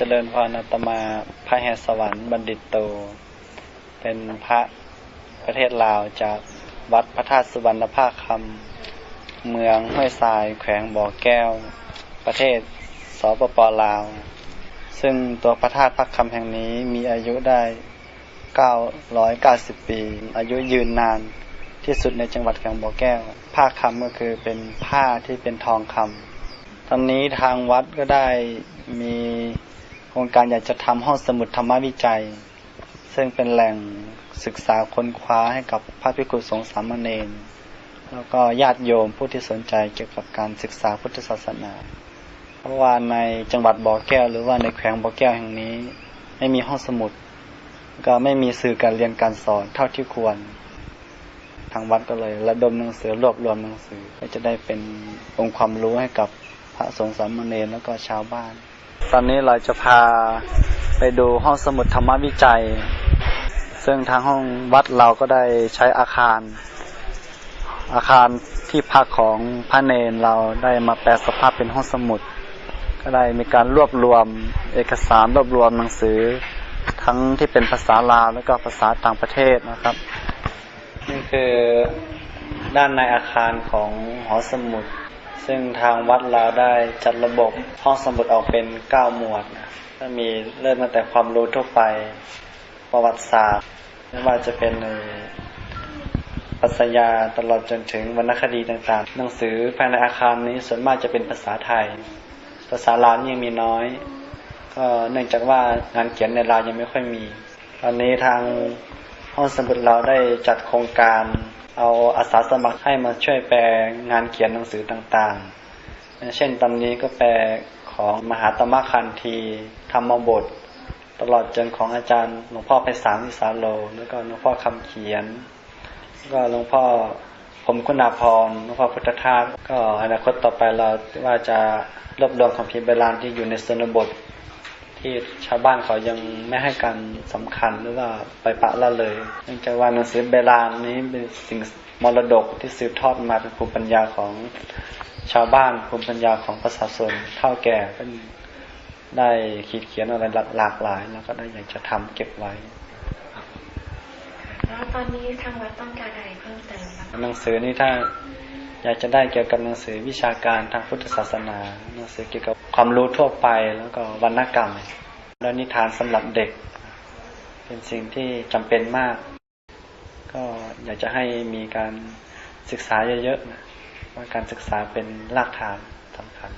เจริญพรอาตมาพระแหสวรรค์บัณฑิตโต เป็นพระประเทศลาวจากวัดพระธาตุสุวรรณภาคคำเมืองห้วยทรายแขวงบ่อแก้ว ประเทศสปปลาว ซึ่งตัวพระธาตุพักคำแห่งนี้มีอายุได้ 990 ปี อายุยืนนานที่สุดในจังหวัดแขวงบ่อแก้ว ผ้าคำก็คือเป็นผ้าที่เป็นทองคำตอนนี้ทางวัดก็ได้มี รงการอยากจะทำห้องสมุดธรรมวิจัย ซึ่งเป็นแหล่งศึกษาค้นคว้าให้กับพระภิกษุสงฆ์สามเณรแล้วก็ญาติโยมผู้ที่สนใจเกี่ยวกับการศึกษาพุทธศาสนา เพราะว่าในจังหวัดบ่อแก้ว หรือว่าในแขวงบ่อแก้วแห่งนี้ ไม่มีห้องสมุด ก็ไม่มีสื่อการเรียนการสอนเท่าที่ควร ทางวัดก็เลยระดมหนังสือรวบรวมหนังสือเพื่อจะได้เป็นองค์ความรู้ให้กับพระสงฆ์สามเณรแล้วก็ชาวบ้าน ตอนนี้เราจะพาไปดูห้องสมุดธรรมวิจัย ซึ่งทางห้องวัดเราก็ได้ใช้อาคาร อาคารที่พักของพระเนรเราได้มาแปลสภาพเป็นห้องสมุด ก็ได้มีการรวบรวมเอกสารรวบรวมหนังสือ ทั้งที่เป็นภาษาลาวแล้วก็ภาษาต่างประเทศนะครับ นี่คือด้านในอาคารของหอสมุด ซึ่งทางวัดเราได้จัดระบบห้องสมุดออกเป็นเก้าหมวดนะก็มีเริ่มตั้งแต่ความรู้ทั่วไป ประวัติศาสตร์ไม่ว่าจะเป็นในปรัชญาตลอดจนถึงวรรณคดีต่างๆ หนังสือภายในอาคารนี้ส่วนมากจะเป็นภาษาไทย ภาษาลาวยังมีน้อย ก็เนื่องจากว่างานเขียนในลาวยังไม่ค่อยมี ตอนนี้ทางห้องสมุดเราได้จัดโครงการ เอาอาสาสมัครให้มาช่วยแปลงานเขียนหนังสือต่างๆ เช่นตอนนี้ก็แปลของมหาตมะคันธีธรรมบท ตลอดจนของอาจารย์หลวงพ่อไพศาลวิสาโล แล้วก็หลวงพ่อคำเขียน ก็หลวงพ่อผมคุณาพรหลวงพ่อพุทธทาสก็อนาคตต่อไปเราว่าจะรวบรวมคำพิมพ์โบราณที่อยู่ในชนบท ที่ชาวบ้านเขายังไม่ให้การสำคัญหรือว่าไปปะละเลยเนื่องจากว่าหนังสือโบราณนี้เป็นสิ่งมรดกที่สืบทอดมาเป็นภูมิปัญญาของชาวบ้านภูมิปัญญาของประชาชนเท่าแก่เป็นได้ขีดเขียนอะไรหลากหลาย แล้วก็ได้อยากจะทำเก็บไว้แล้วตอนนี้ทางวัดต้องการอะไรเพิ่มเติมบ้างหนังสือนี่ถ้า อยากจะได้เกี่ยวกับหนังสือวิชาการทางพุทธศาสนา หนังสือเกี่ยวกับความรู้ทั่วไปแล้วก็วรรณกรรม แล้วนิทานสำหรับเด็ก เป็นสิ่งที่จำเป็นมาก ก็อยากจะให้มีการศึกษาเยอะๆนะว่าการศึกษาเป็นรากฐานสำคัญ